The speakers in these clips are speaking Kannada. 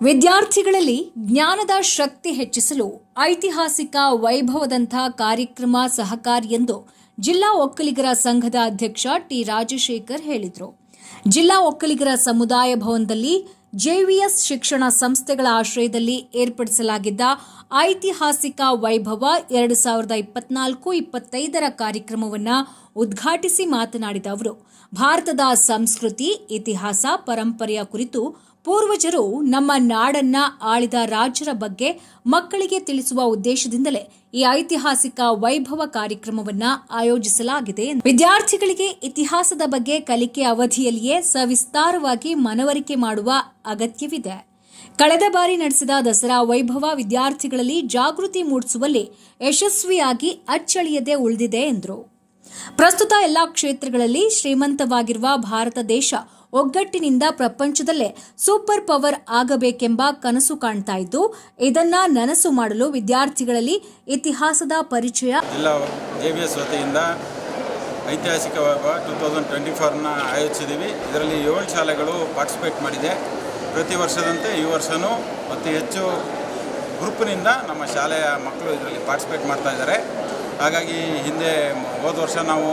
ವಿದ್ಯಾರ್ಥಿಗಳಲ್ಲಿ ಜ್ಞಾನದ ಶಕ್ತಿ ಹೆಚ್ಚಿಸಲು ಐತಿಹಾಸಿಕ ವೈಭವದಂಥ ಕಾರ್ಯಕ್ರಮ ಸಹಕಾರಿ ಎಂದು ಜಿಲ್ಲಾ ಒಕ್ಕಲಿಗರ ಸಂಘದ ಅಧ್ಯಕ್ಷ ಟಿ ರಾಜಶೇಖರ್ ಹೇಳಿದರು. ಜಿಲ್ಲಾ ಒಕ್ಕಲಿಗರ ಸಮುದಾಯ ಭವನದಲ್ಲಿ ಜೆವಿಎಸ್ ಶಿಕ್ಷಣ ಸಂಸ್ಥೆಗಳ ಆಶ್ರಯದಲ್ಲಿ ಏರ್ಪಡಿಸಲಾಗಿದ್ದ ಐತಿಹಾಸಿಕ ವೈಭವ ಎರಡು ಸಾವಿರದ ಇಪ್ಪತ್ನಾಲ್ಕು ಇಪ್ಪತ್ತೈದರ ಕಾರ್ಯಕ್ರಮವನ್ನು ಉದ್ಘಾಟಿಸಿ ಮಾತನಾಡಿದ ಅವರು, ಭಾರತದ ಸಂಸ್ಕೃತಿ, ಇತಿಹಾಸ, ಪರಂಪರೆಯ ಕುರಿತು ಪೂರ್ವಜರು ನಮ್ಮ ನಾಡನ್ನ ಆಳಿದ ರಾಜರ ಬಗ್ಗೆ ಮಕ್ಕಳಿಗೆ ತಿಳಿಸುವ ಉದ್ದೇಶದಿಂದಲೇ ಈ ಐತಿಹಾಸಿಕ ವೈಭವ ಕಾರ್ಯಕ್ರಮವನ್ನ ಆಯೋಜಿಸಲಾಗಿದೆ ವಿದ್ಯಾರ್ಥಿಗಳಿಗೆ ಇತಿಹಾಸದ ಬಗ್ಗೆ ಕಲಿಕೆ ಅವಧಿಯಲ್ಲಿಯೇ ಸವಿಸ್ತಾರವಾಗಿ ಮನವರಿಕೆ ಮಾಡುವ ಅಗತ್ಯವಿದೆ. ಕಳೆದ ಬಾರಿ ನಡೆಸಿದ ದಸರಾ ವೈಭವ ವಿದ್ಯಾರ್ಥಿಗಳಲ್ಲಿ ಜಾಗೃತಿ ಮೂಡಿಸುವಲ್ಲಿ ಯಶಸ್ವಿಯಾಗಿ ಅಚ್ಚಳಿಯದೆ ಉಳಿದಿದೆ ಎಂದರು. ಪ್ರಸ್ತುತ ಎಲ್ಲಾ ಕ್ಷೇತ್ರಗಳಲ್ಲಿ ಶ್ರೀಮಂತವಾಗಿರುವ ಭಾರತ ದೇಶ ಒಗ್ಗಟ್ಟಿನಿಂದ ಪ್ರಪಂಚದಲ್ಲೇ ಸೂಪರ್ ಪವರ್ ಆಗಬೇಕೆಂಬ ಕನಸು ಕಾಣ್ತಾ ಇದ್ದು, ಇದನ್ನ ನನಸು ಮಾಡಲು ವಿದ್ಯಾರ್ಥಿಗಳಲ್ಲಿ ಇತಿಹಾಸದ ಪರಿಚಯ. ವತಿಯಿಂದ ಐತಿಹಾಸಿಕ ಟೂ ತೌಸಂಡ್ ಟ್ವೆಂಟಿ ಫೋರ್ನ ಆಯೋಜಿಸಿದ್ದೀವಿ ಇದರಲ್ಲಿ ಏಳು ಶಾಲೆಗಳು ಪಾರ್ಟಿಸಿಪೇಟ್ ಮಾಡಿದೆ. ಪ್ರತಿ ವರ್ಷದಂತೆ ಈ ವರ್ಷವೂ ಅತಿ ಹೆಚ್ಚು ಗ್ರೂಪ್ನಿಂದ ನಮ್ಮ ಶಾಲೆಯ ಮಕ್ಕಳು ಇದರಲ್ಲಿ ಪಾರ್ಟಿಸಿಪೇಟ್ ಮಾಡ್ತಾ ಇದ್ದಾರೆ. ಹಾಗಾಗಿ ಹಿಂದೆ ಹೋದ ವರ್ಷ ನಾವು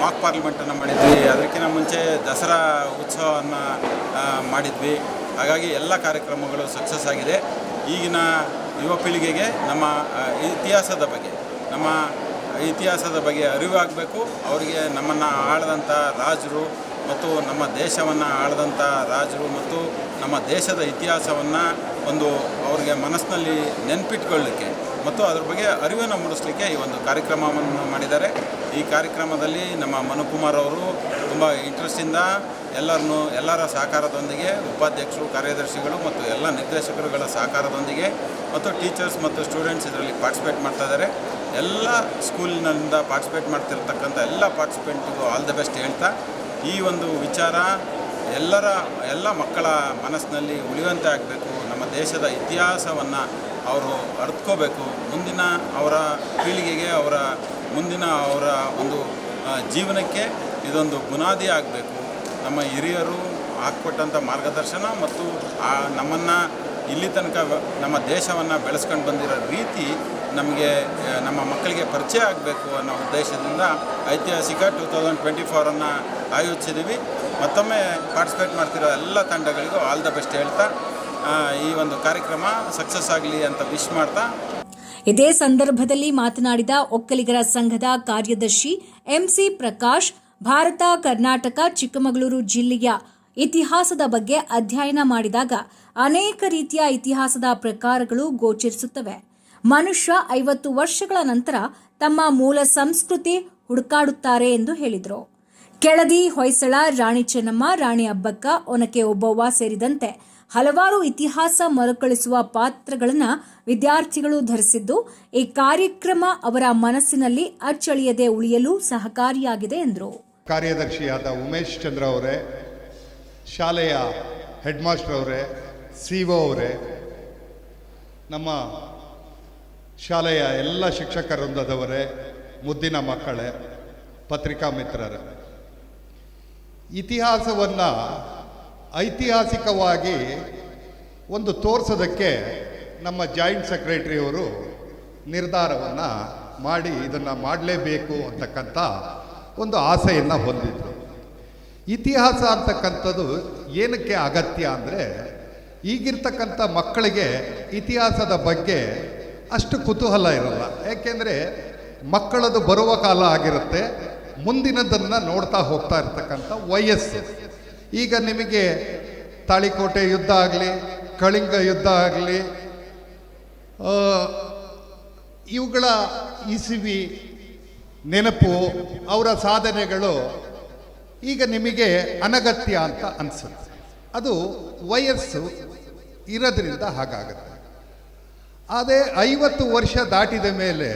ಮಾಕ್ ಪಾರ್ಲಿಮೆಂಟನ್ನು ಮಾಡಿದ್ವಿ. ಅದಕ್ಕಿಂತ ಮುಂಚೆ ದಸರಾ ಉತ್ಸವವನ್ನು ಮಾಡಿದ್ವಿ. ಹಾಗಾಗಿ ಎಲ್ಲ ಕಾರ್ಯಕ್ರಮಗಳು ಸಕ್ಸಸ್ ಆಗಿದೆ. ಈಗಿನ ಯುವ ಪೀಳಿಗೆಗೆ ನಮ್ಮ ಇತಿಹಾಸದ ಬಗ್ಗೆ, ನಮ್ಮ ಇತಿಹಾಸದ ಬಗ್ಗೆ ಅರಿವಾಗಬೇಕು. ಅವರಿಗೆ ನಮ್ಮನ್ನು ಆಳದಂಥ ರಾಜರು ಮತ್ತು ನಮ್ಮ ದೇಶವನ್ನು ಆಳದಂಥ ರಾಜರು ಮತ್ತು ನಮ್ಮ ದೇಶದ ಇತಿಹಾಸವನ್ನು ಒಂದು ಅವರಿಗೆ ಮನಸ್ಸಿನಲ್ಲಿ ನೆನಪಿಟ್ಕೊಳ್ಳಿಕ್ಕೆ ಮತ್ತು ಅದ್ರ ಬಗ್ಗೆ ಅರಿವನ್ನು ಮೂಡಿಸಲಿಕ್ಕೆ ಈ ಒಂದು ಕಾರ್ಯಕ್ರಮವನ್ನು ಮಾಡಿದ್ದಾರೆ. ಈ ಕಾರ್ಯಕ್ರಮದಲ್ಲಿ ನಮ್ಮ ಮನುಕುಮಾರ್ ಅವರು ತುಂಬ ಇಂಟ್ರೆಸ್ಟಿಂದ ಎಲ್ಲರನ್ನು, ಎಲ್ಲರ ಸಹಕಾರದೊಂದಿಗೆ, ಉಪಾಧ್ಯಕ್ಷರು, ಕಾರ್ಯದರ್ಶಿಗಳು ಮತ್ತು ಎಲ್ಲ ನಿರ್ದೇಶಕರುಗಳ ಸಹಕಾರದೊಂದಿಗೆ ಮತ್ತು ಟೀಚರ್ಸ್ ಮತ್ತು ಸ್ಟೂಡೆಂಟ್ಸ್ ಇದರಲ್ಲಿ ಪಾರ್ಟಿಸಿಪೇಟ್ ಮಾಡ್ತಾ ಇದ್ದಾರೆ. ಎಲ್ಲ ಸ್ಕೂಲಿನಿಂದ ಪಾರ್ಟಿಸಿಪೇಟ್ ಮಾಡ್ತಿರ್ತಕ್ಕಂಥ ಎಲ್ಲ ಪಾರ್ಟಿಸಿಪೆಂಟ್ಗೂ ಆಲ್ ದ ಬೆಸ್ಟ್ ಹೇಳ್ತಾ, ಈ ಒಂದು ವಿಚಾರ ಎಲ್ಲರ, ಎಲ್ಲ ಮಕ್ಕಳ ಮನಸ್ಸಿನಲ್ಲಿ ಉಳಿಯುವಂತೆ ಆಗಬೇಕು. ನಮ್ಮ ದೇಶದ ಇತಿಹಾಸವನ್ನು ಅವರು ಅರ್ತ್ಕೋಬೇಕು. ಮುಂದಿನ ಅವರ ಪೀಳಿಗೆಗೆ ಅವರ ಮುಂದಿನ ಅವರ ಒಂದು ಜೀವನಕ್ಕೆ ಇದೊಂದು ಬುನಾದಿ ಆಗಬೇಕು. ನಮ್ಮ ಹಿರಿಯರು ಹಾಕ್ಕೊಟ್ಟಂಥ ಮಾರ್ಗದರ್ಶನ ಮತ್ತು, ಆ, ನಮ್ಮನ್ನು ಇಲ್ಲಿ ತನಕ ನಮ್ಮ ದೇಶವನ್ನು ಬೆಳೆಸ್ಕೊಂಡು ಬಂದಿರೋ ರೀತಿ ನಮಗೆ ನಮ್ಮ ಮಕ್ಕಳಿಗೆ ಪರಿಚಯ ಆಗಬೇಕು ಅನ್ನೋ ಉದ್ದೇಶದಿಂದ ಐತಿಹಾಸಿಕ ಟೂ ತೌಸಂಡ್ ಟ್ವೆಂಟಿ ಫೋರನ್ನು ಆಯೋಜಿಸಿದ್ದೀವಿ ಮತ್ತೊಮ್ಮೆ ಪಾರ್ಟಿಸಿಪೇಟ್ ಮಾಡ್ತಿರೋ ಎಲ್ಲ ತಂಡಗಳಿಗೂ ಆಲ್ ದ ಬೆಸ್ಟ್ ಹೇಳ್ತಾ ಈ ಒಂದು ಕಾರ್ಯಕ್ರಮ ಸಕ್ಸಸ್ ಆಗಲಿ ಅಂತ ವಿಶ್ ಮಾಡ್ತಾ ಇದೇ ಸಂದರ್ಭದಲ್ಲಿ ಮಾತನಾಡಿದ ಒಕ್ಕಲಿಗರ ಸಂಘದ ಕಾರ್ಯದರ್ಶಿ ಎಂಸಿ ಪ್ರಕಾಶ್, ಭಾರತ, ಕರ್ನಾಟಕ, ಚಿಕ್ಕಮಗಳೂರು ಜಿಲ್ಲೆಯ ಇತಿಹಾಸದ ಬಗ್ಗೆ ಅಧ್ಯಯನ ಮಾಡಿದಾಗ ಅನೇಕ ರೀತಿಯ ಇತಿಹಾಸದ ಪ್ರಕಾರಗಳು ಗೋಚರಿಸುತ್ತವೆ. ಮನುಷ್ಯ ಐವತ್ತು ವರ್ಷಗಳ ನಂತರ ತಮ್ಮ ಮೂಲ ಸಂಸ್ಕೃತಿ ಹುಡುಕಾಡುತ್ತಾರೆ ಎಂದು ಹೇಳಿದರು. ಕೆಳದಿ ಹೊಯ್ಸಳ, ರಾಣಿ ಚೆನ್ನಮ್ಮ, ರಾಣಿ ಅಬ್ಬಕ್ಕ, ಒನಕೆ ಒಬ್ಬವ್ವ ಸೇರಿದಂತೆ ಹಲವಾರು ಇತಿಹಾಸ ಮರುಕಳಿಸುವ ಪಾತ್ರಗಳನ್ನು ವಿದ್ಯಾರ್ಥಿಗಳು ಧರಿಸಿದ್ದು, ಈ ಕಾರ್ಯಕ್ರಮ ಅವರ ಮನಸ್ಸಿನಲ್ಲಿ ಅಚ್ಚಳಿಯದೆ ಉಳಿಯಲು ಸಹಕಾರಿಯಾಗಿದೆ ಎಂದರು. ಕಾರ್ಯದರ್ಶಿಯಾದ ಉಮೇಶ್ ಚಂದ್ರ ಅವರೇ, ಶಾಲೆಯ ಹೆಡ್ ಮಾಸ್ಟರ್ ಅವರೇ ಒ ಅವರೇ, ನಮ್ಮ ಶಾಲೆಯ ಎಲ್ಲ ಶಿಕ್ಷಕರೊಂದದವರೇ ಮುದ್ದಿನ ಮಕ್ಕಳೇ, ಪತ್ರಿಕಾ ಮಿತ್ರರೇ, ಇತಿಹಾಸವನ್ನು ಐತಿಹಾಸಿಕವಾಗಿ ಒಂದು ತೋರಿಸೋದಕ್ಕೆ ನಮ್ಮ ಜಾಯಿಂಟ್ ಸೆಕ್ರೆಟರಿಯವರು ನಿರ್ಧಾರವನ್ನು ಮಾಡಿ ಇದನ್ನು ಮಾಡಲೇಬೇಕು ಅಂತಕ್ಕಂಥ ಒಂದು ಆಸೆಯನ್ನು ಹೊಂದಿದ್ರು. ಇತಿಹಾಸ ಅಂತಕ್ಕಂಥದ್ದು ಏನಕ್ಕೆ ಅಗತ್ಯ ಅಂದರೆ ಈಗಿರ್ತಕ್ಕಂಥ ಮಕ್ಕಳಿಗೆ ಇತಿಹಾಸದ ಬಗ್ಗೆ ಅಷ್ಟು ಕುತೂಹಲ ಇರಲ್ಲ. ಯಾಕೆಂದರೆ ಮಕ್ಕಳದು ಬರುವ ಕಾಲ ಆಗಿರುತ್ತೆ, ಮುಂದಿನದನ್ನು ನೋಡ್ತಾ ಹೋಗ್ತಾ ಇರ್ತಕ್ಕಂಥ ವಯಸ್ಸು. ಈಗ ನಿಮಗೆ ತಾಳಿಕೋಟೆ ಯುದ್ಧ ಆಗಲಿ, ಕಳಿಂಗ ಯುದ್ಧ ಆಗಲಿ ಇವುಗಳ ಇಸಿವಿ, ನೆನಪು, ಅವರ ಸಾಧನೆಗಳು ಈಗ ನಿಮಗೆ ಅನಗತ್ಯ ಅಂತ ಅನಿಸುತ್ತೆ. ಅದು ವಯಸ್ಸು ಇರೋದ್ರಿಂದ ಹಾಗಾಗುತ್ತೆ. ಅದೇ ಐವತ್ತು ವರ್ಷ ದಾಟಿದ ಮೇಲೆ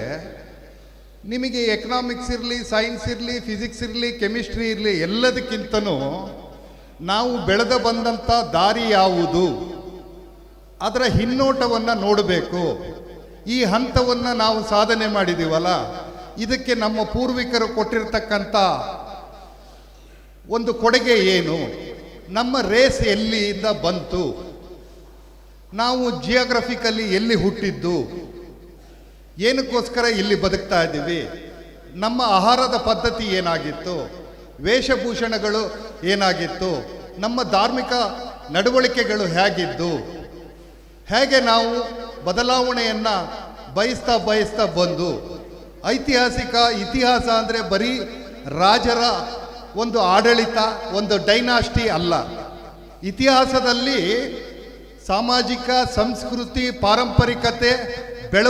ನಿಮಗೆ ಎಕನಾಮಿಕ್ಸ್ ಇರಲಿ ಸೈನ್ಸ್ ಇರಲಿ ಫಿಸಿಕ್ಸ್ ಇರಲಿ ಕೆಮಿಸ್ಟ್ರಿ ಇರಲಿ ಎಲ್ಲದಕ್ಕಿಂತನೂ ನಾವು ಬೆಳೆದ ಬಂದಂಥ ದಾರಿ ಯಾವುದು? ಅದರ ಹಿನ್ನೋಟವನ್ನು ನೋಡಬೇಕು. ಈ ಹಂತವನ್ನು ನಾವು ಸಾಧನೆ ಮಾಡಿದ್ದೀವಲ್ಲ ಇದಕ್ಕೆ ನಮ್ಮ ಪೂರ್ವಿಕರು ಕೊಟ್ಟಿರ್ತಕ್ಕಂಥ ಒಂದು ಕೊಡುಗೆ ಏನು? ನಮ್ಮ ರೇಸ್ ಎಲ್ಲಿಯಿಂದ ಬಂತು? ನಾವು ಜಿಯೋಗ್ರಫಿಕಲ್ಲಿ ಎಲ್ಲಿ ಹುಟ್ಟಿದ್ದು? ಏನಕ್ಕೋಸ್ಕರ ಇಲ್ಲಿ ಬದುಕ್ತಾ ಇದ್ದೀವಿ? ನಮ್ಮ ಆಹಾರದ ಪದ್ಧತಿ ಏನಾಗಿತ್ತು? ವೇಷಭೂಷಣಗಳು ಏನಾಗಿತ್ತು? ನಮ್ಮ ಧಾರ್ಮಿಕ ನಡವಳಿಕೆಗಳು ಹೇಗಿದ್ದು? ಹೇಗೆ ನಾವು ಬದಲಾವಣೆಯನ್ನು ಬಯಸ್ತಾ ಬಯಸ್ತಾ ಬಂದು? ಐತಿಹಾಸಿಕ ಇತಿಹಾಸ ಅಂದರೆ ಬರೀ ರಾಜರ ಒಂದು ಆಡಳಿತ, ಒಂದು ಡೈನಾಸ್ಟಿ ಅಲ್ಲ. ಇತಿಹಾಸದಲ್ಲಿ ಸಾಮಾಜಿಕ, ಸಂಸ್ಕೃತಿ, ಪಾರಂಪರಿಕತೆ, ಬೆಳವಣಿಗೆ